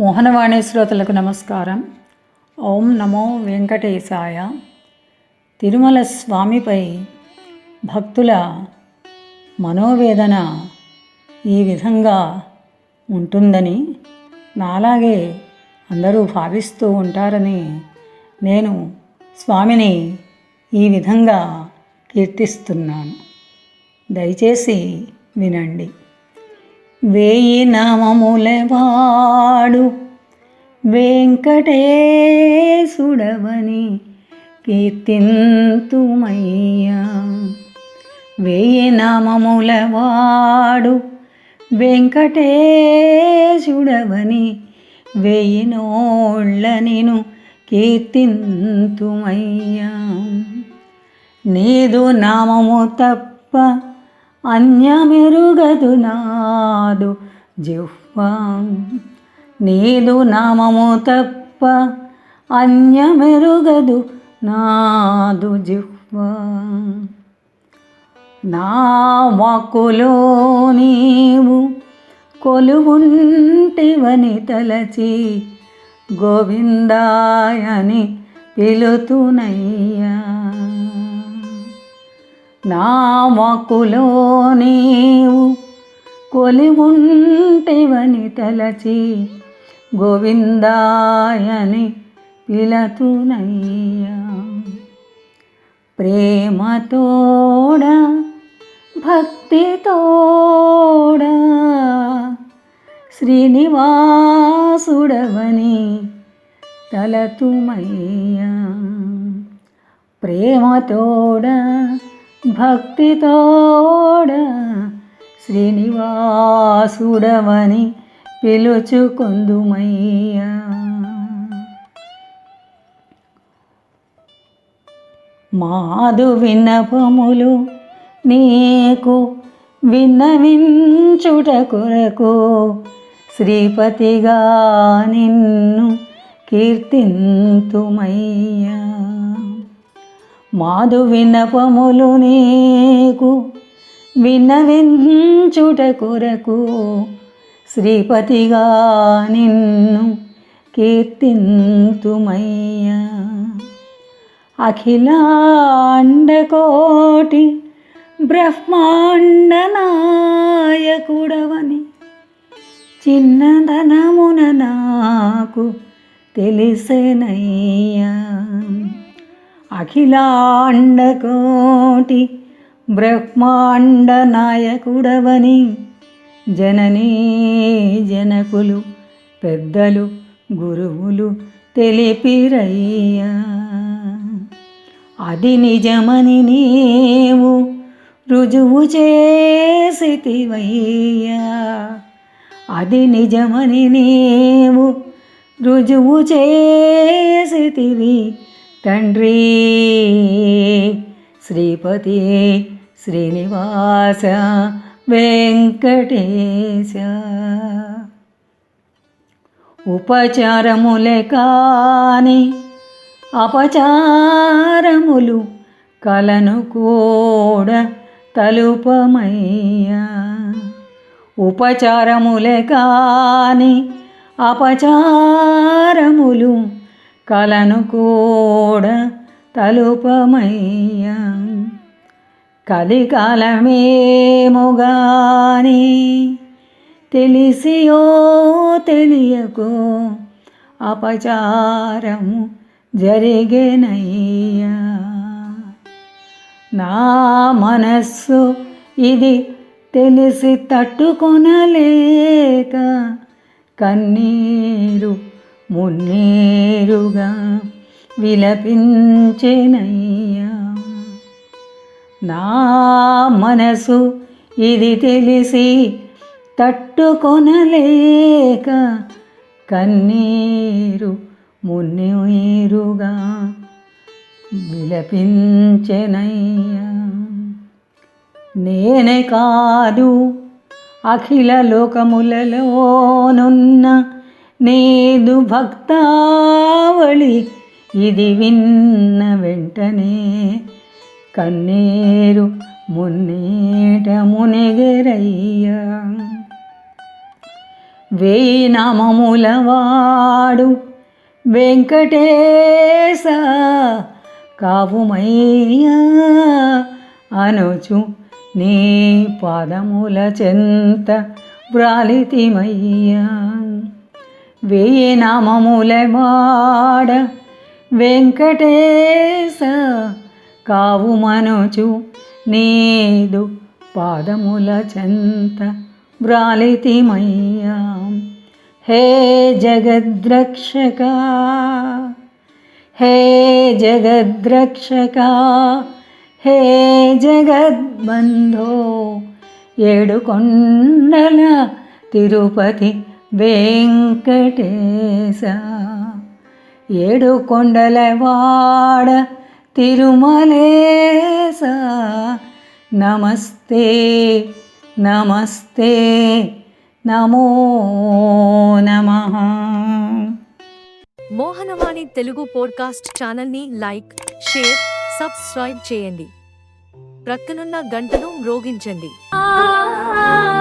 మోహనవాణి శ్రోతలకు నమస్కారం. ఓం నమో వెంకటేశాయ. తిరుమల స్వామిపై భక్తుల మనోవేదన ఈ విధంగా ఉంటుందని నాలాగే అందరూ భావిస్తూ ఉంటారని నేను స్వామిని ఈ విధంగా కీర్తిస్తున్నాను. దయచేసి వినండి. వేయి నామములవాడు వెంకటేశుడవని కీర్తింతుమయ్యా. వేయి నామములవాడు వెంకటేశుడవని వేయి నోళ్ళ నేను కీర్తింతుమయ్యా. నీదు నామము తప్ప అన్యమెరుగదు నాదు జిహ్వ. నీదు నామము తప్ప అన్యమెరుగదు నాదు జిహ్వ. నా వాక్కులో నీవు కొలువుంటివని తలచి గోవిందాయని పిలుతునయ్యా. నా వాక్కులో నీవు కొలివుంటివని తలచి గోవిందాయని పిలతునయ్యా. ప్రేమతోడ భక్తితోడ శ్రీనివాసుడవని తలతుమయ్యా. ప్రేమతోడ భక్తితోడ శ్రీనివాసుడవని పిలుచుకొందుమయ్యా. మాదు విన్నపములు నీకు విన్నవించుట కొరకు శ్రీపతిగా నిన్ను కీర్తింతుమయ్యా. మాధు వినపములు నీకు విన్నవించుట కొరకు శ్రీపతిగా నిన్ను కీర్తింతుమయ్యా. అఖిలాండకోటి బ్రహ్మాండ నాయకుడవని చిన్నదనమున నాకు తెలిసెనయ్యా. అఖిలాండకోటి బ్రహ్మాండ నాయకుడవని జననీ జనకులు పెద్దలు గురువులు తెలిపిరయ్యా. అది నిజమని నీవు రుజువు చేసివయ్యా అది నిజమని నీవు రుజువు చేసితివి తండ్రి శ్రీపతి శ్రీనివాస వెంకటేశ. ఉపచారములే కాని అపచారములు కలను కూడా తలుపమయ్యా. ఉపచారములే కాని అపచారములు కలను కూడా తలుపమయ్యా కలికాలమేముగాని తెలిసియో తెలియకో అపచారము జరిగేనయ్యా. నా మనస్సు ఇది తెలిసి తట్టుకొనలేక కన్నీరు మున్నేరుగా విలపించేనయ్యా. నా మనసు ఇది తెలిసి తట్టుకొనలేక కన్నీరు మున్నీరుగా విలపించెనయ్యా. నేనే కాదు అఖిల లోకములలోనున్న నేదు భక్తావళి ఇది విన్న వెంటనే కన్నీరు మున్నేట మునిగరయ్యా వేయి నామములవాడు వెంకటేశ కావుమయ్యా అనుచు నీ పాదముల చెంత వ్రాలితిమయ్యా. వేయి నామములవాడ వెంకటేశ కావుమనుచు నీదు పాదముల చెంత వ్రాలితిమయ్యా హే జగద్రక్షక హే జగద్రక్షక హే జగద్బంధో ఏడు కొండల తిరుపతి వెంకటేశ ఏడు కొండల వాడ తిరుమలేశ. నమస్తే నమస్తే నమో నమః. మోహనవాణి తెలుగు పోడ్కాస్ట్ ఛానల్ని లైక్ షేర్ సబ్స్క్రైబ్ చేయండి. ప్రక్కనున్న గంటను మ్రోగించండి. ఆ